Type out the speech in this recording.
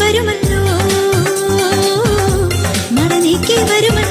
വരുമല്ലോ മടനീക്കി വരുമല്ലോ